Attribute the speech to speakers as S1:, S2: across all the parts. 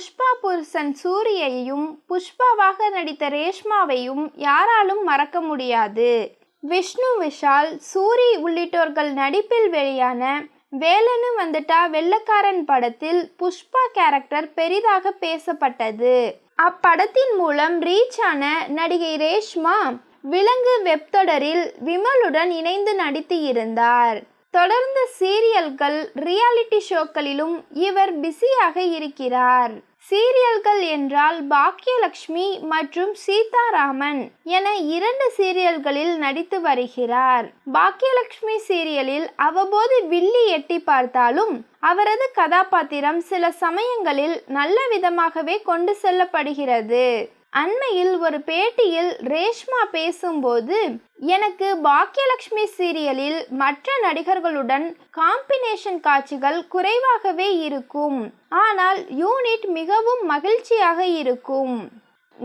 S1: புஷ்பா புருஷன் சூரியையும் புஷ்பாவாக நடித்த ரேஷ்மாவையும் யாராலும் மறக்க முடியாது. விஷ்ணு விஷால் சூரி உள்ளிட்டோர்கள் நடிப்பில் வெளியான வேலனு வந்துட்டா வெள்ளக்காரன் படத்தில் புஷ்பா கேரக்டர் பெரிதாக பேசப்பட்டது. அப்படத்தின் மூலம் ரீச் ஆன நடிகை ரேஷ்மா விலங்கு வெப்தொடரில் விமலுடன் இணைந்து நடித்து இருந்தார். தொடர்ந்து சீரியல்கள் ரியாலிட்டி ஷோக்களிலும் இவர் பிஸியாக இருக்கிறார். சீரியல்கள் என்றால் பாக்கியலட்சுமி மற்றும் சீதாராமன் என இரண்டு சீரியல்களில் நடித்து வருகிறார். பாக்கியலட்சுமி சீரியலில் அவ்வப்போது வில்லி எட்டி பார்த்தாலும் அவரது கதாபாத்திரம் சில சமயங்களில் நல்ல விதமாகவே கொண்டு செல்லப்படுகிறது. அண்மையில் ஒரு பேட்டியில் ரேஷ்மா பேசும்போது எனக்கு பாக்கியலட்சுமி சீரியலில் மற்ற நடிகர்களுடன் காம்பினேஷன் காட்சிகள் குறைவாகவே இருக்கும். ஆனால் யூனிட் மிகவும் மகிழ்ச்சியாக இருக்கும்.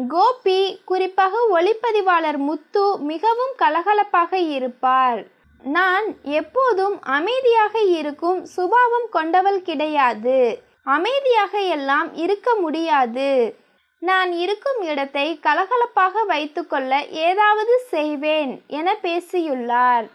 S1: கோபி குறிப்பாக ஒளிப்பதிவாளர் முத்து மிகவும் கலகலப்பாக இருப்பார். நான் எப்போதும் அமைதியாக இருக்கும் சுபாவம் கொண்டவள் கிடையாது. அமைதியாக எல்லாம் இருக்க முடியாது. நான் இருக்கும் இடத்தை கலகலப்பாக வைத்துக்கொள்ள ஏதாவது செய்வேன் என பேசியுள்ளார்.